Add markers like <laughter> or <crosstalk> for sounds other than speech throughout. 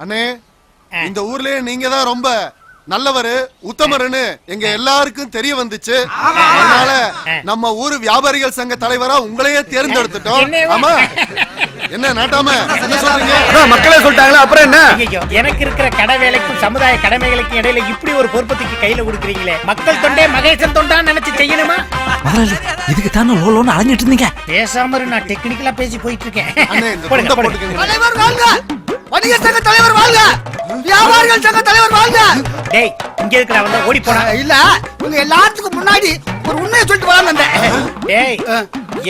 அண்ணே இந்த ஊர்லயே நீங்க தான் ரொம்ப நல்லவரு உத்தமருன்னு எங்க எல்லாருக்கும் தெரிய வந்துச்சு. அதனால நம்ம ஊரு வியாபாரிகள் சங்க தலைவரா உங்களையே தேர்ந்தெடுத்துட்டோம்? ஆமா. என்ன நாட்டாம? மக்களே சொல்லிட்டாங்களா? அப்புறம் என்ன? எனக்கு இருக்கிற கடை வேலைக்கும் சமுதாய கடமைகளுக்கும் இடையில இப்படி ஒரு பொறுப்பத்துக்கு கையில கொடுக்குறீங்களே. மக்கள் தொண்டே மகேசன் தொண்டா நினைச்சு செய்யணுமா? இதுக்கு தானே லோலோன்னு அலைஞ்சிட்டு இருந்தீங்க? பேசாம நான் டெக்னிக்கலா பேசி போயிட்டு இருக்கேன். அண்ணே இந்த போடுங்க, துண்டை போடுங்க. போட்டுக்கங்க தலைவர் வாழ்க வணிக சங்க தலைவர் வாழ்க! வியாபாரிகள் சங்க தலைவர் வாழ்க! டேய் இங்க இருக்கிற வந்தா ஓடி போனா இல்ல உங்க எல்லாத்துக்கும் முன்னாடி ஒரு உண்மையை சொல்லிட்டு வரலாம் வந்தேன். டேய்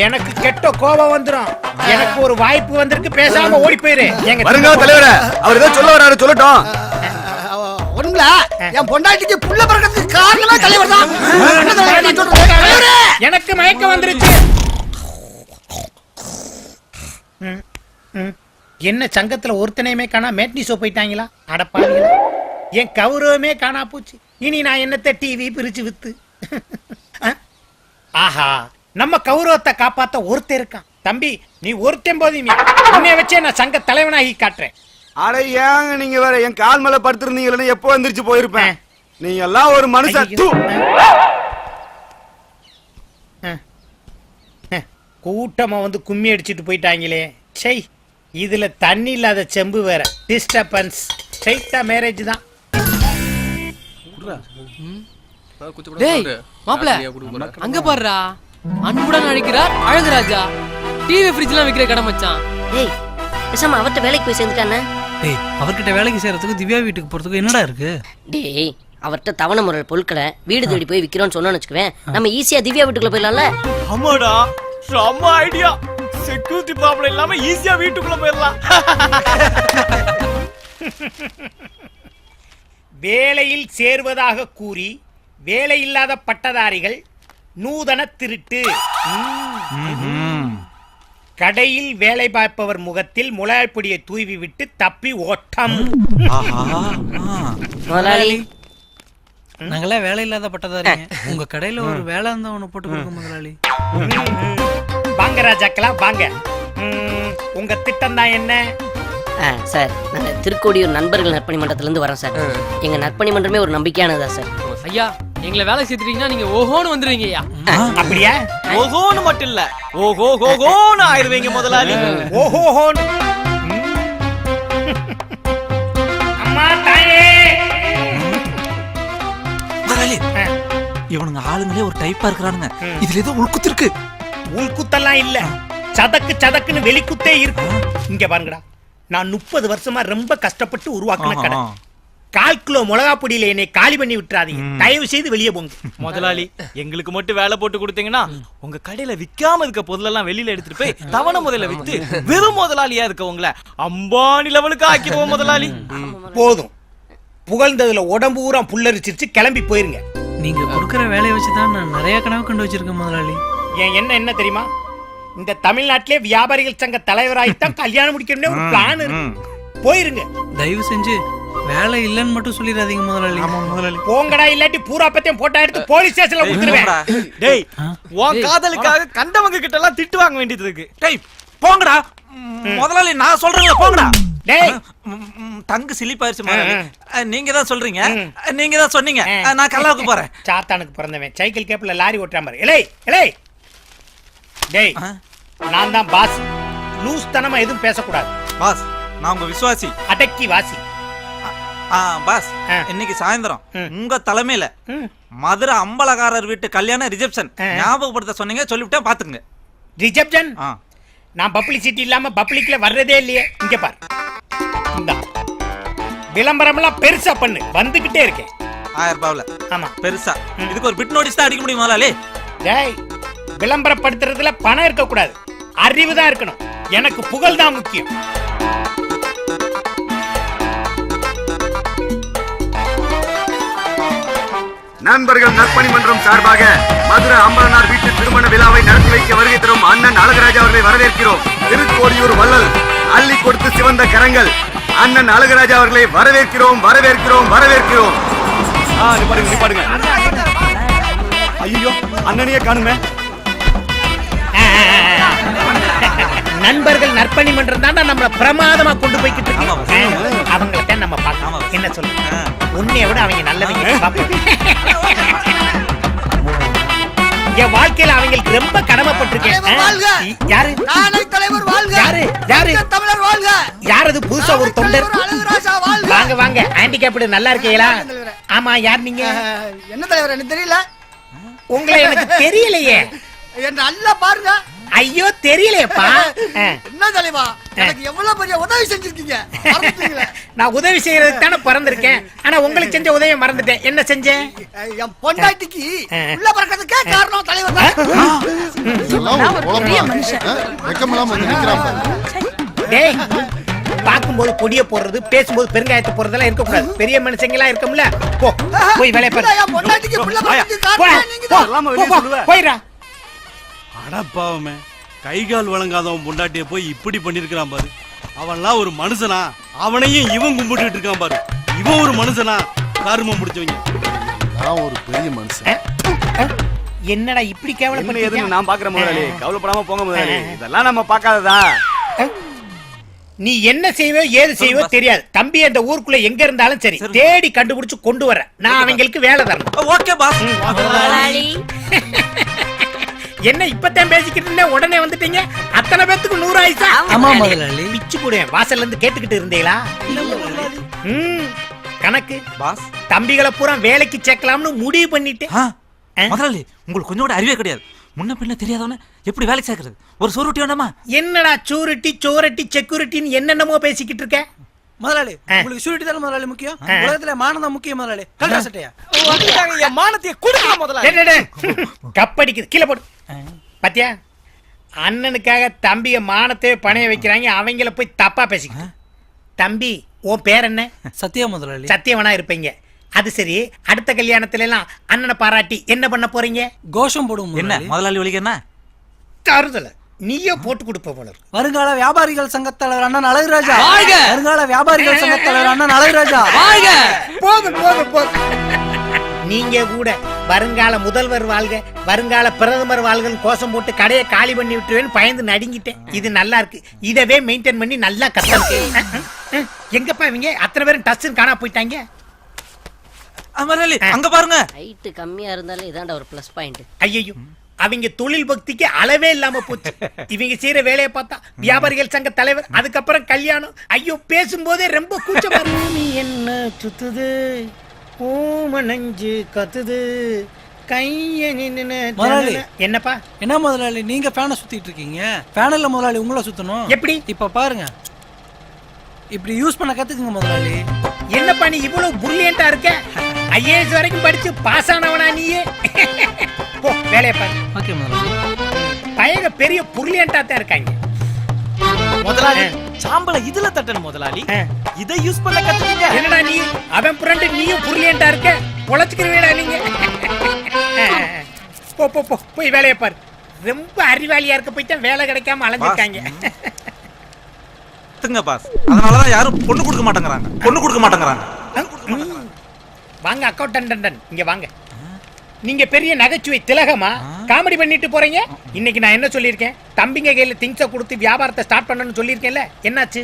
எனக்கு கெட்ட கோபம் வந்துரும். எனக்கு ஒரு வாய்ப்பு வந்திருக்கு பேசாம ஓடி போயிரு. எங்க வருங்க தலைவரே அவர் ஏதோ சொல்ல வராரு சொல்லட்டும். ஒண்ணுங்கள என் பொண்டாட்டிக்கு புள்ள பிறக்கிறதுக்கு காரணமே தலைவர் தான்! எனக்கு மயக்கம் வந்துருச்சு. என்ன சங்கத்துல ஒருத்தனையுமே காணா மேட்னி ஷோ போயிட்டாங்களா? அடப்பாங்களா என் கௌரவமே காணா போச்சு. இனி நான் என்னத்த டிவி பிரிச்சு வித்து? ஆஹா நம்ம கௌரவத்தை காப்பாத்த ஒருத்தன் இருக்கான். தம்பி நீ ஒருத்தன் போதுமே உன்னைய வச்சே நான் சங்க தலைவனாகி காட்டுறேன். அட ஏங்க நீங்க வேற என் கால் மேல படுத்திருந்தீங்களே எப்போ எந்திரிச்சு போயிருப்பேன்? நீங்க எல்லாம் ஒரு மனுஷன். கூட்டமா வந்து கும்மி அடிச்சிட்டு போயிட்டாங்களே. சை இதுல தண்ணி இல்லாத செம்பு வேற. டிஸ்டர்பன்ஸ் ஸ்ட்ரைட்டா மேரேஜ் தான். டேய் மாப்ள அங்க பாருடா. அன்புடன் அழைக்கிறார் அழகுராஜா. டிவி ஃப்ரிட்ஜ்லாம் விக்கிற கடை மச்சான். டேய் பேசாம அவர்ட்ட வேலைக்கு போய் சேர்ந்துட்டானே? டேய் அவர்கிட்ட வேலைக்கு செய்யறதுக்கு திவ்யா வீட்டுக்கு போறதுக்கு என்னடா இருக்கு? டேய் அவர்ட்ட தவணை முறை பொருட்களை வீடு தேடி போய் விக்கிறோம்னு சொன்னோம்னு வச்சுக்குவேன். நம்ம ஈஸியா திவ்யா வீட்டுக்குள்ள போயிடலாம்ல? ஆமாடா. செம்ம ஐடியா செக்யூரிட்டி ப்ராப்ளம் இல்லாம ஈஸியா வீட்டுக்குள்ள போயிடலாம். வேலையில் சேர்வதாக கூறி வேலை இல்லாத பட்டதாரிகள் நூதன திருட்டு. கடையில் வேலை பார்ப்பவர் முகத்தில் முளையாய்ப்பொடியை தூவி விட்டு தப்பி ஓட்டம். முதலாளி. நாங்களாம் வேலை இல்லாத பட்டதாரிங்க. உங்க கடையில ஒரு வேலை இருந்தா ஒண்ணு போட்டு முதலாளி. வாங்க ராஜாக்களா வாங்க. ம், உங்க திட்டம் தான் என்ன சார் நாங்க திருக்கோடியூர் நண்பர்கள் நற்பணி மன்றத்துல இருந்து வரோம் சார் எங்க நற்பணி மன்றமே ஒரு நம்பிக்கையானதா சார். ஐயா எங்களை வேலை சேர்த்துட்டீங்கன்னா நீங்க ஓஹோன்னு வந்துருவீங்க ஐயா. அப்படியா? ஓஹோன்னு மட்டும் இல்ல. ஓஹோ ஓஹோன்னு ஆயிருவீங்க முதலாளி. ஓஹோஹோன் அம்மா தாயே. முதலாளி. இவனுங்க ஆளுங்களே ஒரு டைப்பா இருக்கிறானுங்க. இதுல ஏதோ உள்குத்து இருக்கு. உள்குத்தெல்லாம் இல்ல. சதக்கு சதக்குன்னு வெளிக்குத்தே இருக்கு இங்க பாருங்கடா. நான் முப்பது வருஷமா ரொம்ப கஷ்டப்பட்டு உருவாக்கின கடை. கால் கிலோ மிளகா பொடியில என்னை காலி பண்ணி விட்டுறாதீங்க. தயவு செய்து வெளியே போங்க. முதலாளி எங்களுக்கு மட்டும் வேலை போட்டு கொடுத்தீங்கன்னா உங்க கடையில விக்காம இருக்க பொருளெல்லாம் வெளியில எடுத்துட்டு போய் தவணை முதல்ல வித்து வெறும் முதலாளியா இருக்க உங்களை அம்பானி லெவலுக்கு ஆக்கிடுவோம் முதலாளி. போதும். புகழ்ந்ததுல உடம்பு ஊரா புல்லரிச்சிருச்சு. கிளம்பி போயிருங்க. நீங்க கொடுக்கற வேலையை வச்சுதான் நான் நிறைய கனவு கண்டு வச்சிருக்கேன் முதலாளி. என் என்ன என்ன தெரியுமா? இந்த தமிழ்நாட்டிலே வியாபாரிகள் சங்க தலைவராகித்தான் கல்யாணம் முடிக்கணும்னு ஒரு பிளான் இருக்கு. போயிருங்க. தயவு செஞ்சு வேலை இல்லைன்னு மட்டும் சொல்லிடாதீங்க முதலாளி. போங்கடா இல்லாட்டி பூரா பத்தியம் போட்டா எடுத்து போலீஸ் ஸ்டேஷன்ல கொடுத்துருவேன். டேய் உன் காதலுக்காக கண்டவங்க கிட்ட எல்லாம் திட்டு வாங்க வேண்டியது இருக்கு. டேய் போங்கடா. முதலாளி நான் சொல்றேன்ல போங்கடா. டேய். தங்கு சிலிப்பாயிருச்சு முதலாளி. நீங்க தான் சொல்றீங்க. நீங்க தான் சொன்னீங்க. நான் கல்லாவுக்கு <laughs> போறேன். சாத்தானுக்கு பிறந்தவன். சைக்கிள் கேப்ல லாரி ஓட்டுற மாதிரி இலை இலை. டேய். நான் தான் பாஸ் லூஸ் தனமா எதுவும் பேசக்கூடாது. பாஸ் நான் உங்க விசுவாசி. அடக்கி வாசி. ஆ பாஸ். இன்னைக்கு சாயந்தரம். உங்க தலைமையில. மதுரை அம்பலகாரர் வீட்டு கல்யாண ரிசப்ஷன். ஞாபகப்படுத்த சொன்னீங்க சொல்லிவிட்டேன் பாத்துங்க ரிசப்ஷன் நான் பப்ளிசிட்டி இல்லாம பப்ளிக்ல வர்றதே இல்லையே. இங்க பார். இந்தா. விளம்பரம் எல்லாம் பெருசா பண்ணு. வந்துகிட்டே இருக்கேன். ஆயிரம் ரூபாவுல ஆமா. பெருசா. இதுக்கு ஒரு பிட் நோட்டீஸ் தான் அடிக்க முடியும் முதலாளி. டேய் விளம்பரப்படுத்துறதுல பணம் இருக்க கூடாது அறிவு தான் இருக்கணும். எனக்கு புகழ் தான் முக்கியம். நண்பர்கள் நற்பணி மன்றம் சார்பாக மதுரை அம்பலனார் வீட்டு திருமண விழாவை நடத்தி வைக்க வருகை தரும் அண்ணன் அழகராஜா அவர்களை வரவேற்கிறோம். திருக்கோடியூர் வள்ளல் அள்ளி கொடுத்து சிவந்த கரங்கள். அண்ணன் அழகராஜா அவர்களை வரவேற்கிறோம் வரவேற்கிறோம் வரவேற்கிறோம். நிப்பாடுங்க நிப்பாடுங்க ஐயோ அண்ணனையே காணுமே. நண்பர்கள் நற்பணி மன்றம் தான் நம்மள பிரமாதமா கொண்டு போய்கிட்டு இருக்கு. அவங்கள நம்ம பார்க்கலாம் என்ன சொல்லுங்க உன்னைய விட அவங்க நல்லவங்க. என் வாழ்க்கையில அவங்களுக்கு ரொம்ப கடமைப்பட்டிருக்கேன்? யாரு? நாளை தலைவர் வாழ்க. யாரு? யாரு? தமிழர் வாழ்க. யார் அது? புதுசா ஒரு தொண்டர்? தலைவர் அழகுராஜா வாழ்க. வாங்க வாங்க. ஹேண்டிகேப்டு நல்லா இருக்கீங்களா. ஆமா யார் நீங்க? என்ன தலைவர் எனக்கு தெரியல. உங்களை எனக்கு தெரியலையே. என்ன நல்லா பாருங்க. ஐயோ தெரியலையேப்பா. <laughs> என்ன தலைவா எனக்கு எவ்வளவு பெரிய உதவி செஞ்சிருக்கீங்க? மறந்துட்டீங்களே. <laughs> நான் உதவி செய்யறதுக்கு தானே பிறந்திருக்கேன். ஆனா உங்களுக்கு செஞ்ச உதவியை மறந்துட்டேன். என்ன செஞ்சேன் என் பொண்டாட்டிக்கு உள்ள பிறக்கிறதுக்கே காரணம் தலைவர் பார்க்கும்போது கொடிய போடுறது பேசும்போது பெருங்காயத்தை போடுறதெல்லாம் இருக்க கூடாது பெரிய மனுஷங்களா இருக்கும்ல. போ போய் வேலைய பாரு. என் அடப்பாவமே கை கால் வழங்காதவன் பொண்டாட்டிய போய் இப்படி பண்ணிருக்கான் பாரு. அவன்லாம் ஒரு மனுஷனா அவனையும் இவன் கும்பிட்டுட்டு இருக்கான் பாரு. இவன் ஒரு மனுஷனா கருமம் முடிச்சவங்க. நான் ஒரு பெரிய மனுஷன். என்னடா இப்படி என்ன கேவலப்படுறீங்க எதுன்னு நான் பாக்குறேன் முதலாளி. கவலைப்படாம போங்க முதலாளி. இதெல்லாம் நம்ம பார்க்காததா? நீ என்ன செய்வோ ஏது செய்வோ தெரியாது. தம்பி அந்த ஊருக்குள்ள எங்க இருந்தாலும் சரி தேடி கண்டுபிடிச்சு கொண்டு வர. நான் அவங்களுக்கு வேலை தரணும். ஓகே பாஸ் <laughs> என்ன இப்பதான் பேசிக்கிட்டு இருந்தேன்? உடனே வந்துட்டீங்க. அத்தனை பேத்துக்கு நூறு ஆயிசா ஆமா முதலாளி. பிச்சு போடுவேன். வாசல்ல இருந்து கேட்டுக்கிட்டு இருந்தீங்களா? ம், கணக்கு. பாஸ். தம்பிகளை பூரா வேலைக்கு சேர்க்கலாம்னு முடிவு பண்ணிட்டேன்? முதலாளி உங்களுக்கு கொஞ்சம் கூட அறிவே கிடையாது. முன்ன பின்ன தெரியாதவன எப்படி வேலைக்கு சேர்க்கறது? ஒரு சொருட்டி வேண்டாமா? என்னடா சூரிட்டி சோரட்டி செக்யூரிட்டின்னு என்னென்னமோ பேசிக்கிட்டு இருக்க? முதலாளி. உங்களுக்கு சூரிட்டி தானே முதலாளி முக்கியம். உலகத்துல மானம் தான் முக்கியம் முதலாளி. கல்டா சட்டையா? என் மானத்தையே கொடுங்க டேய். கப்படிக்குது. கீழே போடு. பாத்தியா? அண்ணனுக்காக தம்பிய மானத்தை பணைய வைக்கிறாங்க. அவங்கள போய் தப்பா பேசிக்க தம்பி உன் பேர் என்ன? சத்தியா முதலாளி. சத்தியவனா இருப்பீங்க. அது சரி. அடுத்த கல்யாணத்துல எல்லாம் அண்ணனை பாராட்டி என்ன பண்ண போறீங்க? கோஷம் போடும் என்ன? முதலாளி. முதலாளி வலிக்கு என்ன? தருதல நீயே போட்டு கொடுப்ப போல வருங்கால வியாபாரிகள் சங்கத்தலைவர் அண்ணன் அழகுராஜா வாழ்க! வருங்கால வியாபாரிகள் சங்கத்தலைவர் அண்ணன் அழகுராஜா வாழ்க போதும் போதும் போதும் நீங்க கூட வருங்கால முதல்வர் வாழ்க வருங்கால பிரதமர் வாழ்கன்னு கோஷம் போட்டு கடையை காலி பண்ணி விட்டுருவேன்னு பயந்து நடுங்கிட்டேன் இது நல்லா இருக்கு இதவே மெயின்டைன் பண்ணி நல்லா கத்தம் எங்கப்பா இவங்க அத்தனை பேரும் டச்சுன்னு காணா போயிட்டாங்க அங்க பாருங்க ஹைட்டு கம்மியா இருந்தாலும் இதான்டா ஒரு ப்ளஸ் பாயிண்ட் ஐயோ அவங்க தொழில் பக்திக்கு அளவே இல்லாம போச்சு. இவங்க செய்யற வேலையை பார்த்தா வியாபாரிகள் சங்க தலைவர் அதுக்கப்புறம் கல்யாணம். ஐயோ பேசும்போதே ரொம்ப கூச்சமா என்ன சுத்துது? ஊமனஞ்சு கத்துது. என்னப்பா? என்ன முதலாளி நீங்க ஃபேனை சுத்திட்டு இருக்கீங்க. ஃபேன் இல்ல முதலாளி உங்களை சுத்தணும். எப்படி? இப்ப பாருங்க. இப்படி யூஸ் பண்ண கத்துக்குங்க முதலாளி. என்னப்பா நீ இவ்வளவு புரிலியண்டா இருக்க? ஐஏஎஸ் வரைக்கும் படிச்சு பாஸ் ஆனவனா நீயே? போ வேலையை பாரு. ஓகே முதலாளி பயங்க பெரிய புரிலியண்டா தான் இருக்காங்க. முதலாளி சாம்பல இதுல தட்டணும் முதலாளி. இதை யூஸ் பண்ண கத்துக்கீங்க என்னடா நீ? அவன் புரண்டு நீயும் புரிலியண்டா இருக்க? பொழைச்சுக்கிறீடா நீங்க. போ போ போ போய் வேலையை பாரு. ரொம்ப அறிவாளியா இருக்க போயிட்டா வேலை கிடைக்காம அலைஞ்சிருக்காங்க. துங்க பாஸ். அதனாலதான் யாரும் பொண்ணு கொடுக்க மாட்டேங்கிறாங்க. பொண்ணு கொடுக்க மாட்டேங்கிறாங்க. வாங்க அக்கௌண்டன்டன் இங்க வாங்க. நீங்க பெரிய நகைச்சுவை திலகமா காமெடி பண்ணிட்டு போறீங்க? இன்னைக்கு நான் என்ன சொல்லியிருக்கேன்? தம்பிங்க கையில திங்ஸ கொடுத்து வியாபாரத்தை ஸ்டார்ட் பண்ணணும்னு சொல்லியிருக்கேன்ல என்னாச்சு?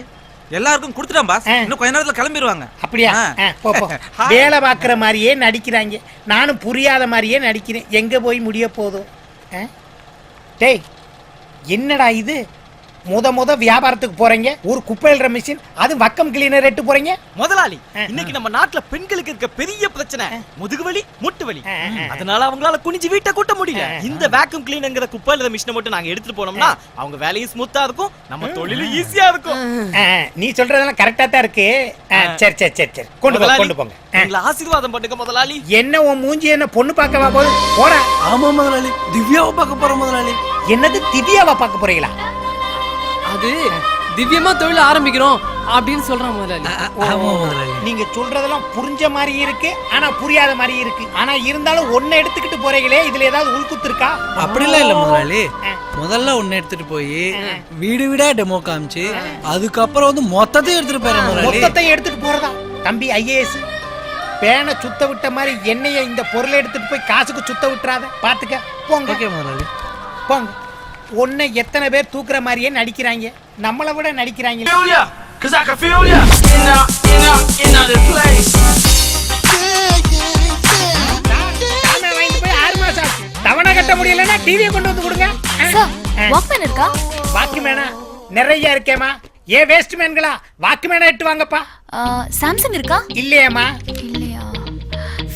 எல்லாருக்கும் கொடுத்துட்டேன் பாஸ். இன்னும் கொஞ்ச நேரத்துல கிளம்பிடுவாங்க அப்படியா. <laughs> வேலை பார்க்குற மாதிரியே நடிக்கிறாங்க. நானும் புரியாத மாதிரியே நடிக்கிறேன். எங்க போய் முடிய போதும்? டேய் என்னடா இது? முத முத வியாபாரத்துக்கு போறீங்க. ஒரு குப்பை எழுற மிஷின் அது வக்கம் கிளீனர் எட்டு போறீங்க. முதலாளி. இன்னைக்கு நம்ம நாட்டுல பெண்களுக்கு இருக்க பெரிய பிரச்சனை முதுகு வலி முட்டு வலி. அதனால அவங்களால குனிஞ்சு வீட்டை கூட்ட முடியல. இந்த வேக்யூம் கிளீனங்கிற குப்பை இல்லாத மிஷினை மட்டும் நாங்க எடுத்துட்டு போனோம்னா அவங்க வேலையும் ஸ்மூத்தா இருக்கும் நம்ம தொழிலும் ஈஸியா இருக்கும். நீ சொல்றதெல்லாம் கரெக்டா தான் இருக்கு. சரி சரி சரி சரி. கொண்டு போங்க கொண்டு போங்க. ஆசீர்வாதம் பண்ணுங்க முதலாளி. என்ன உன் மூஞ்சி என்ன பொண்ணு பார்க்கவா போது போற ஆமா முதலாளி திவ்யாவை பார்க்க போறோம் முதலாளி. என்னது திவ்யாவா பார்க்க போறீங்களா? அது திவ்யமா தொழில் ஆரம்பிக்கிறோம் அப்படின்னு சொல்றான் முதலாளி. ஆமா முதலாளி. நீங்க சொல்றதெல்லாம் புரிஞ்ச மாதிரி இருக்கு ஆனா புரியாத மாதிரி இருக்கு. ஆனா இருந்தாலும் ஒன்ன எடுத்துக்கிட்டு போறீங்களே இதுல ஏதாவது உள்குத்து இருக்கா? அப்படிலாம் இல்ல முதலாளி. முதல்ல ஒன்னு எடுத்துட்டு போய் வீடு வீடா டெமோ காமிச்சு அதுக்கப்புறம் வந்து மொத்தத்தையும் எடுத்துட்டு போயிடறேன் முதலாளி. மொத்தத்தை எடுத்துட்டு போறதா? தம்பி ஐஏஎஸ். பேனை சுத்த விட்ட மாதிரி என்னைய இந்த பொருளை எடுத்துட்டு போய் காசுக்கு சுத்த விட்டுறாத. பாத்துக்க போங்க. ஓகே முதலாளி. போங்க. உன்னை எத்தனை பேர் தூக்குற மாதிரியே நடிக்கிறாங்க. நம்மள விட நடிக்கிறாங்க தவணை கட்ட முடியலன்னா டிவியை கொண்டு வந்து கொடுங்க. இருக்கா? வாக்குமேனா நிறைய இருக்கேமா ஏ வேஸ்ட் வாக்குமேனா எட்டு வாங்கப்பா. சாம்சங் இருக்கா? இல்லையாமா இல்லையா?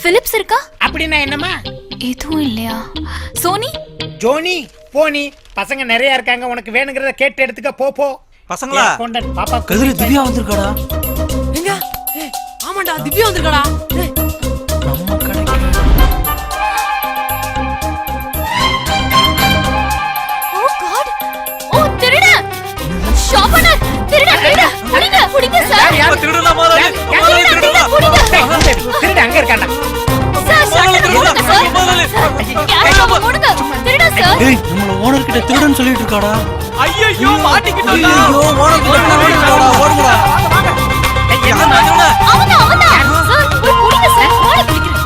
பிலிப்ஸ் இருக்கா? அப்படின்னா என்னமா எதுவும் இல்லையா? சோனி ஜோனி போனி பசங்க நிறைய இருக்காங்க. உனக்கு வேணுங்கிறத கேட்டு எடுத்துக்க. போ போ. பசங்களா? accountant பாப்பா கதிரி திவ்யா வந்திருக்காடா? எங்க? ஆமாண்டா திவ்யா வந்திருக்காடா? ஓட பிடிக்கிறேன்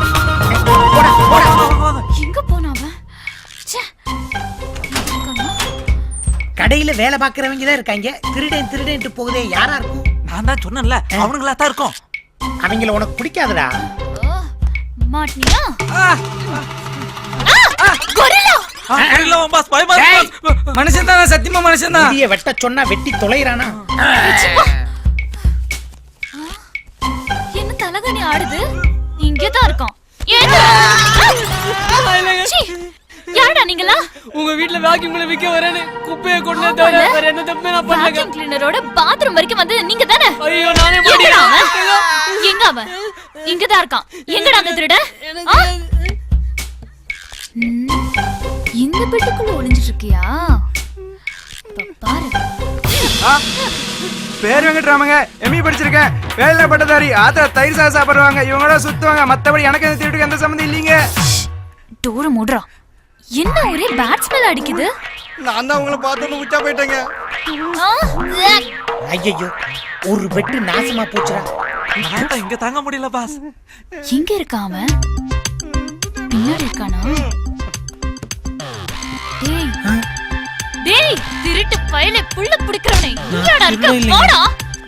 போடா, போடா. எங்க போனா அவன் ச்சே இருக்கானா? கடையில வேலை பாக்குறவங்க தான் இருக்காங்க திருடன் திருடன்ட்டு போகுதே யாரா இருக்கும் நான் தான் சொன்னேன்ல அவனுங்களா தான் இருக்கும் அவங்கள உனக்கு பிடிக்காதுடா ஓ, மாட்டினியா <laughs> மனுஷன் தான் சத்தியமா மனுஷன் தான். வெட்ட சொன்னா வெட்டி தொலைறானா? என்ன தலகாணி ஆடுது? இங்கதான் இருக்கான். ஏன் சீ, யாருடா நீங்களா உங்க வீட்ல வேக்யூம் கிளீனர் விக்க வரேன்னு குப்பையை கொண்டு தவிர வேற நான் கிளீனரோட பாத்ரூம் வரைக்கும் வந்தது நீங்க தானே? ஐயோ நானே அவன்? எங்க அவன்? இங்கதான் இருக்கான். எங்கடா அந்த திருட? இந்த பெட்டுக்குள்ள ஒளிஞ்சிட்டு இருக்கியா பாரு. பேர் வெங்கட்ராமங்க. எம்இ படிச்சிருக்கேன். வேலை பட்டதாரி. ஆத்திர தயிர் சாதம் சாப்பிடுவாங்க இவங்களோட சுத்துவாங்க. மத்தபடி எனக்கு இந்த திருட்டுக்கு எந்த சம்மந்தம் இல்லைங்க. டோர மூடுறா. என்ன ஒரே பேட் ஸ்மெல் அடிக்குது? நான் தான் உங்களை பார்த்தோன்னு உச்சா போயிட்டேங்க. ஐயோ ஒரு வெட்டு நாசமா போச்சுடா. நான் இங்க தாங்க முடியல பாஸ் எங்க இருக்கான் அவன் பின்னாடி இருக்கானா? திருட்டு பயலே புள்ள புடிக்கிறவனே. இங்கடா இருக்க. வாடா.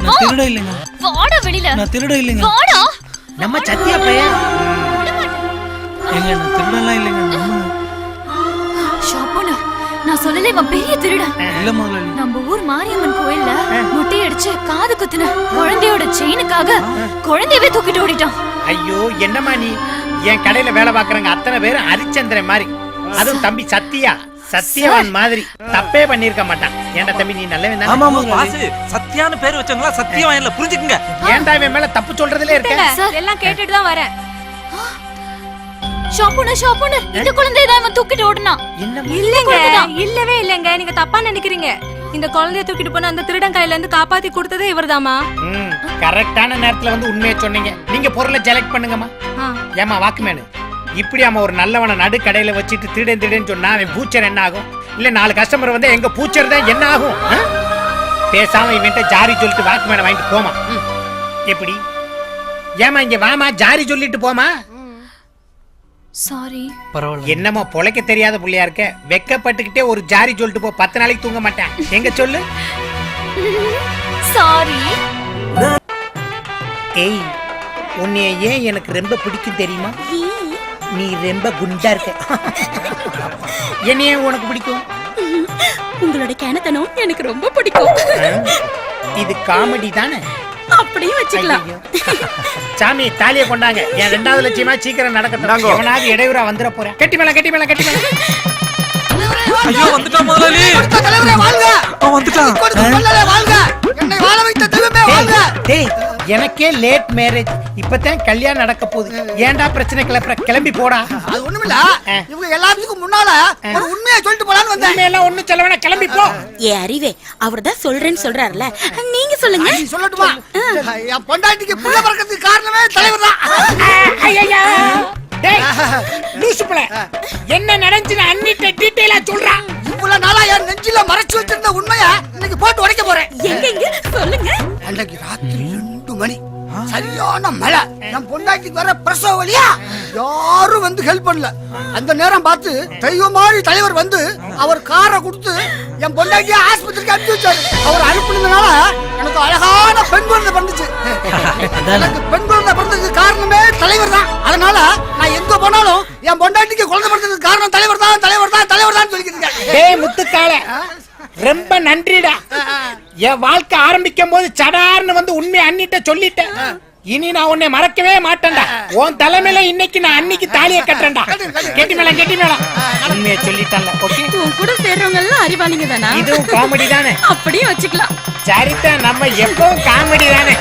நான் திருட இல்லைங்க. வாடா வெளியில. நான் திருட இல்லைங்க. வாடா. நம்ம சத்தியா பையன். ஏங்க நான் திருடலாம் இல்லைங்க. நம்ம ஷாப்போன நான் சொல்லல இவன் பெரிய திருடன். இல்ல முதலாளி. நம்ம ஊர் மாரியம்மன் கோயில்ல முட்டை அடிச்சு காது குத்துன குழந்தையோட செயினுக்காக குழந்தையவே தூக்கிட்டு ஓடிட்டான். ஐயோ என்னம்மா நீ? என் கடையில வேலை பாக்குறவங்க அத்தனை பேரும் ஹரிச்சந்திரன் மாதிரி. அதுவும் தம்பி சத்தியா. சத்தியவான் மாதிரி. தப்பே பண்ணிருக்க மாட்டான். ஏன்டா தம்பி நீ நல்லவன் தானே? ஆமா முதலாளி பாஸ் சத்தியான பேர் வச்சவங்களா சத்தியமா இல்ல புரிஞ்சுக்குங்க. ஏன்டா இவன் மேல தப்பு சொல்றதுல இருக்க? எல்லாம் கேட்டுட்டு தான் வரேன். ஷாப்புன ஷாப்புன இந்த குழந்தைய தான் இவன் தூக்கிட்டு ஓடுனான்? இல்லங்க இல்லவே இல்லங்க. நீங்க தப்பா நினைக்கிறீங்க. இந்த குழந்தைய தூக்கிட்டு போன அந்த திருடன் கையில இருந்து காப்பாத்தி கொடுத்ததே இவர்தாம்மா. ம் கரெக்டான நேரத்துல வந்து உண்மையை சொன்னீங்க. நீங்க பொருளை செலக்ட் பண்ணுங்கம்மா. ஆ. ஏமா வாக்குமேனு? இப்படி அவன் ஒரு நல்லவனை நடு கடையில வச்சுட்டு திருடன் திருடன் சொன்னா அவன் பூச்சர் என்ன ஆகும் இல்ல நாலு கஸ்டமர் வந்து எங்க பூச்சர் தான் என்ன ஆகும்? பேசாம இவன்ட்ட ஜாரி சொல்லிட்டு வாக்குமேனை வாங்கிட்டு போமா. எப்படி? ஏமா இங்க வாமா ஜாரி சொல்லிட்டு போமா? சாரி பரவாயில்ல. என்னம்மா பொழைக்க தெரியாத புள்ளையா இருக்க. வெக்கப்பட்டுக்கிட்டே ஒரு ஜாரி சொல்லிட்டு போ பத்து நாளைக்கு தூங்க மாட்டேன். எங்க சொல்லு? சாரி ஏய் உன்னைய ஏன் எனக்கு ரொம்ப பிடிக்கும் தெரியுமா? நீ ரொம்ப குண்டா இருக்க. என்னைய உனக்கு பிடிக்கும்? உங்களோட கிணத்தனம் எனக்கு ரொம்ப பிடிக்கும். இது காமெடி தானே? அப்படியும் வச்சுக்கலாம். சாமி தாலிய கொண்டாங்க. என் ரெண்டாவது லட்சியமா சீக்கிரம் நடக்கட்டும். எவனாவது இடையூறா வந்துட போறேன் கட்டி மேல கட்டி மேல கட்டி மேல. ஐயோ வந்துட்டான் முதலாளி. வந்துட்டான். வாழ்க. என்னை வாழ வைத்த தெய்வமே வாழ்க. டேய் எனக்கே லேட் மேரேஜ் இப்பதான் கல்யாணம் நடக்க போகுது. ஏன்டா பிரச்சனை கிளப்புற? கிளம்பி போடா. அது ஒண்ணுமில்ல. இவங்க எல்லாத்துக்கும் முன்னால ஒரு உண்மையை சொல்லிட்டு போலான்னு வந்தேன். உண்மையெல்லாம் ஒண்ணும் சொல்ல வேணாம். கிளம்பி போ. ஏ அறிவே அவர்தான் சொல்றேன்னு சொல்றாருல நீங்க சொல்லுங்க. நீ சொல்லட்டுமா? என் பொண்டாட்டிக்கு புள்ள பிறக்கிறதுக்கு காரணமே தலைவர் தான் ஐயையா. டேய், லூசு புள்ள. என்ன நடந்துச்சுன்னு அன்னிட்ட டீட்டெயிலா சொல்றான் இவ்வளவு நாளா என் நெஞ்சில மறைச்சு வச்சிருந்த உண்மைய இன்னைக்கு போட்டு உடைக்க போறேன். எங்க எங்க? சொல்லுங்க. அன்னைக்கு ராத்திரி ரெண்டு மணி. சரியான மழை. என் பொண்டாட்டிக்கு வர பிரசவ வழியா யாரும் வந்து ஹெல்ப் பண்ணல. அந்த நேரம் பார்த்து தெய்வம் மாதிரி தலைவர் வந்து அவர் காரை கொடுத்து என் பொண்டாட்டிய ஆஸ்பத்திரிக்கு அனுப்பி வச்சாரு. அவர் அனுப்புனதுனால எனக்கு அழகான பெண் குழந்தை பிறந்துச்சு. எனக்கு பெண் குழந்தை பிறந்ததுக்கு காரணமே தலைவர் தான். அதனால நான் எங்க போனாலும் என் பொண்டாட்டிக்கு குழந்தை பிறந்ததுக்கு காரணம் தலைவர் தான் தலைவர் தான் தலைவர் தான் சொல்லிக்கிட்டு இருக்கேன். முத்துக்கால ரொம்ப நன்றிடா. என் வாழ்க்கை ஆரம்பிக்கும் போது சடார்னு வந்து உண்மை அண்ணிட்ட சொல்லிட்டேன். இனி நான் உன்னை மறக்கவே மாட்டேன்டா. உன் தலைமையில இன்னைக்கு நான் அன்னைக்கு தாலியை கட்டுறேன்டா. கெட்டி மேளம் கெட்டி மேளம் உண்மையை சொல்லிட்டேன்ல உன் கூட சேர்றவங்க எல்லாம் அறிவாளிங்க தானா? இதுவும் காமெடி தானே? அப்படியே வச்சுக்கலாம். சரிதான் நம்ம எப்பவும் காமெடி தானே?